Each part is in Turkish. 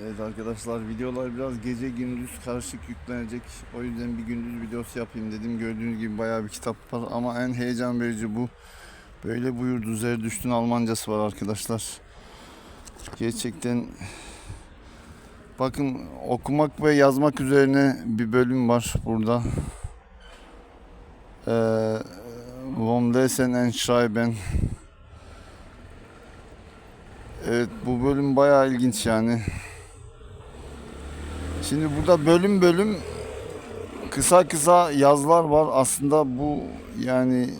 Evet arkadaşlar videolar biraz gece gündüz karışık yüklenecek. O yüzden bir gündüz videosu yapayım dedim. Gördüğünüz gibi bayağı bir kitap var ama en heyecan verici bu. Böyle buyurdu Zerdüşt'ün Almancası var arkadaşlar. Gerçekten bakın okumak ve yazmak üzerine bir bölüm var burada. Ee, Vom Lesen and Schreiben. Evet bu bölüm bayağı ilginç yani. Şimdi burada bölüm bölüm kısa kısa yazılar var. Aslında bu yani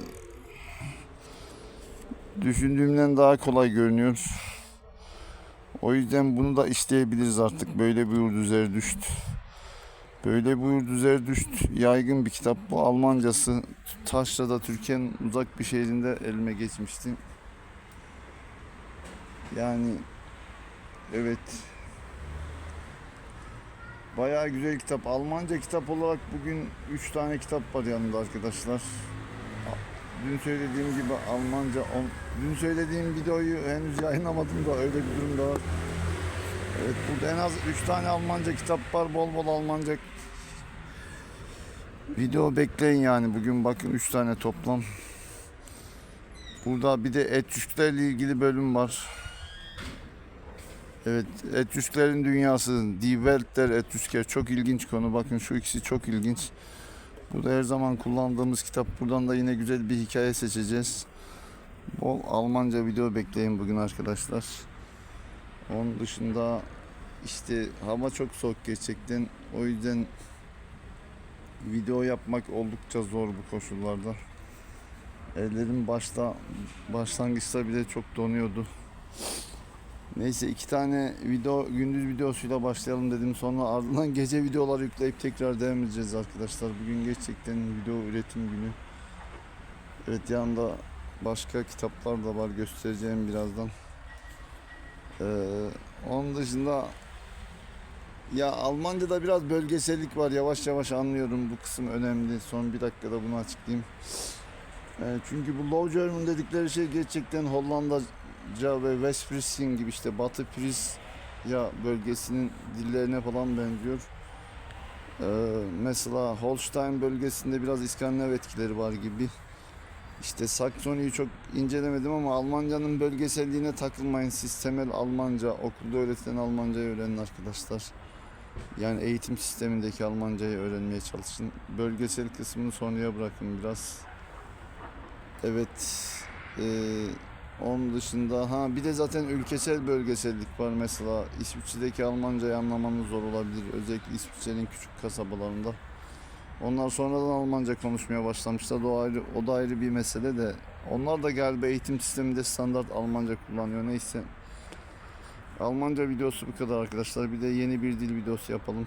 düşündüğümden daha kolay görünüyor. O yüzden bunu da işleyebiliriz artık. Böyle buyurdu Zerdüşt. Böyle buyurdu Zerdüşt yaygın bir kitap. Bu Almancası Taşra'da Türkiye'nin uzak bir şehrinde elime geçmişti. Yani evet Bayağı güzel kitap. Almanca kitap olarak bugün 3 tane kitap var yanında arkadaşlar. Dün söylediğim gibi Almanca, on- dün söylediğim videoyu henüz yayınlamadım da öyle bir durum da var. Evet burada en az 3 tane Almanca kitap var. Bol bol Almanca video bekleyin yani. Bugün bakın 3 tane toplam. Burada bir de etüstlerle ilgili bölüm var. Evet, etüsklerin dünyası, Die Etüsker çok ilginç konu. Bakın şu ikisi çok ilginç. Bu da her zaman kullandığımız kitap. Buradan da yine güzel bir hikaye seçeceğiz. Bol Almanca video bekleyin bugün arkadaşlar. Onun dışında işte hava çok soğuk gerçekten. O yüzden video yapmak oldukça zor bu koşullarda. Ellerim başta başlangıçta bile çok donuyordu. Neyse iki tane video gündüz videosuyla başlayalım dedim. Sonra ardından gece videolar yükleyip tekrar devam edeceğiz arkadaşlar. Bugün gerçekten video üretim günü. Evet yanında başka kitaplar da var göstereceğim birazdan. Ee, onun dışında ya Almanca'da biraz bölgesellik var. Yavaş yavaş anlıyorum. Bu kısım önemli. Son bir dakikada bunu açıklayayım. Ee, çünkü bu Low German dedikleri şey gerçekten Hollandaca ve West Frisian gibi işte Batı Frisia bölgesinin dillerine falan benziyor. Ee, mesela Holstein bölgesinde biraz İskandinav etkileri var gibi. İşte Saksony'yi çok incelemedim ama Almanca'nın bölgeselliğine takılmayın. Siz temel Almanca, okulda öğretilen Almancayı öğrenin arkadaşlar. Yani eğitim sistemindeki Almancayı öğrenmeye çalışın. Bölgesel kısmını sonraya bırakın biraz. Evet. Ee, onun dışında ha bir de zaten ülkesel bölgesellik var mesela İsviçre'deki Almancayı anlamanız zor olabilir özellikle İsviçre'nin küçük kasabalarında. Onlar sonradan Almanca konuşmaya başlamışlar. O ayrı, o da ayrı bir mesele de. Onlar da galiba eğitim sisteminde standart Almanca kullanıyor. Neyse. Almanca videosu bu kadar arkadaşlar. Bir de yeni bir dil videosu yapalım.